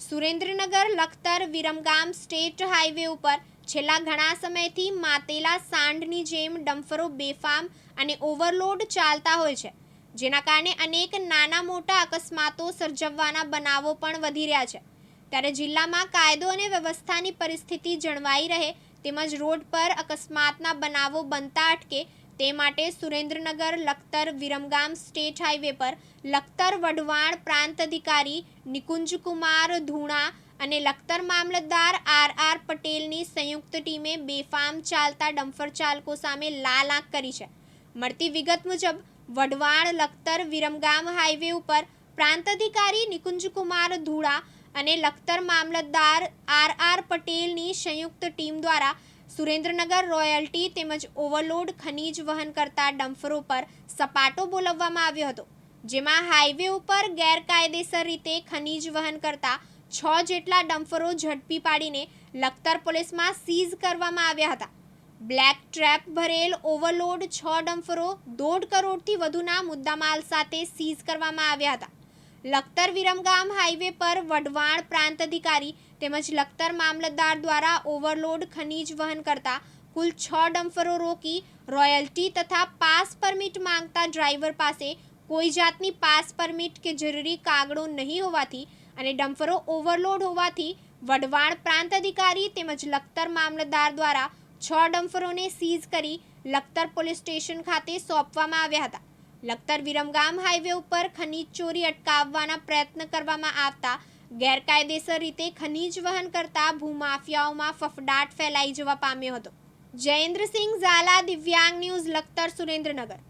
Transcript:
Surendranagar, Lakhtar, Viramgam state highway ઉપર છેલ્લા ઘણા સમયથી માતેલા સાંઢની જેમ ડમ્ફરો બેફામ અને ઓવરલોડ ચાલતા હોય છે, જેના કારણે અનેક નાના મોટા અકસ્માતો સર્જવવાના બનાવો પણ વધી રહ્યા છે. ત્યારે જિલ્લામાં કાયદો અને વ્યવસ્થાની પરિસ્થિતિ જળવાઈ રહે તેમજ રોડ પર અકસ્માતના બનાવો બનતા અટકે તે માટે સુરેન્દ્રનગર, લખતર, વિરમગામ સ્ટેટ હાઈવે પર લખતર વઢવાણ પ્રાંત અધિકારી નિકુંજકુમાર ધૂણા અને લખતર મામલતદાર આર આર પટેલની સંયુક્ત ટીમે બેફામ ચાલતા ડમ્ફર ચાલકો સામે લાલ આંખ કરી છે. મળતી વિગત મુજબ, વઢવાણ, લખતર, વિરમગામ હાઈવે ઉપર પ્રાંત અધિકારી નિકુંજકુમાર ધૂળા અને લખતર મામલતદાર આર આર પટેલની સંયુક્ત ટીમ દ્વારા સુરેન્દ્રનગર રોયલ્ટી તેમજ ઓવરલોડ ખનીજ વહન કરતા ડમ્ફરો પર સપાટો બોલાવવામાં આવ્યો હતો, જેમાં હાઈવે ઉપર ગેરકાયદેસર રીતે ખનીજ વહન કરતા છ જેટલા ડમ્ફરો ઝડપી પાડીને લખતર પોલીસમાં સીઝ કરવામાં આવ્યા હતા. બ્લેક ટ્રેપ ભરેલ ઓવરલોડ છ ડમ્ફરો દોઢ કરોડથી વધુના મુદ્દામાલ સાથે સીઝ કરવામાં આવ્યા હતા. લખતર વિરમગામ હાઈવે પર વઢવાણ પ્રાંત અધિકારી તેમજ લખતર મામલતદાર દ્વારા ઓવરલોડ ખનીજ વહન કરતા કુલ છ ડમ્ફરો રોકી રોયલ્ટી તથા પાસ પરમિટ માંગતા ડ્રાઈવર પાસે કોઈ જાતની પાસ પરમિટ કે જરૂરી કાગળો નહીં હોવાથી અને ડમ્ફરો ઓવરલોડ હોવાથી વઢવાણ પ્રાંત અધિકારી તેમજ લખતર મામલતદાર દ્વારા છ ડમ્ફરોને સીઝ કરી લખતર પોલીસ સ્ટેશન ખાતે સોંપવામાં આવ્યા હતા. લખતર વિરમગામ હાઈવે ઉપર ખનીજ ચોરી અટકાવવાના પ્રયત્ન કરવામાં આવતા ગેરકાયદેસર રીતે ખનીજ વહન કરતા ભૂમાફિયાઓમાં ફફડાટ ફેલાઈ જવા પામ્યો હતો. જયેન્દ્રસિંહ ઝાલા, દિવ્યાંગ ન્યૂઝ, લખતર, સુરેન્દ્રનગર.